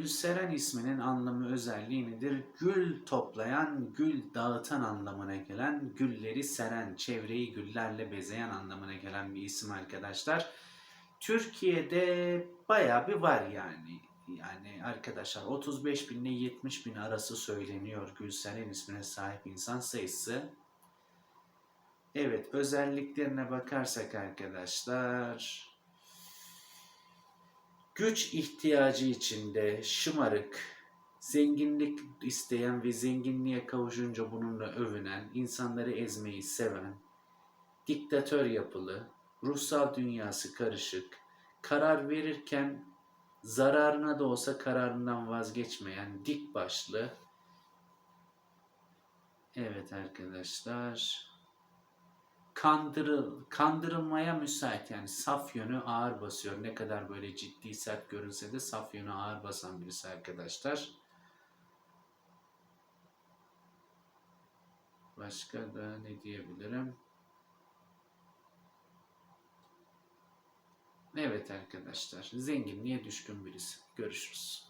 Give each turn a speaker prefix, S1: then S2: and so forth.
S1: Gülseren isminin anlamı özelliği nedir? Gül toplayan, gül dağıtan anlamına gelen, gülleri seren, çevreyi güllerle bezeyen anlamına gelen bir isim arkadaşlar. Türkiye'de bayağı bir var yani. Yani arkadaşlar 35 bin ile 70 bin arası söyleniyor Gülseren ismine sahip insan sayısı. Evet özelliklerine bakarsak arkadaşlar güç ihtiyacı içinde şımarık, zenginlik isteyen ve zenginliğe kavuşunca bununla övünen, insanları ezmeyi seven, diktatör yapılı, ruhsal dünyası karışık, karar verirken zararına da olsa kararından vazgeçmeyen, dik başlı. Evet arkadaşlar. Kandırıl, kandırılmaya müsait yani saf yönü ağır basıyor. Ne kadar böyle ciddi sert görünse de saf yönü ağır basan birisi arkadaşlar. Başka da ne diyebilirim? Evet arkadaşlar, zenginliğe düşkün birisi. Görüşürüz.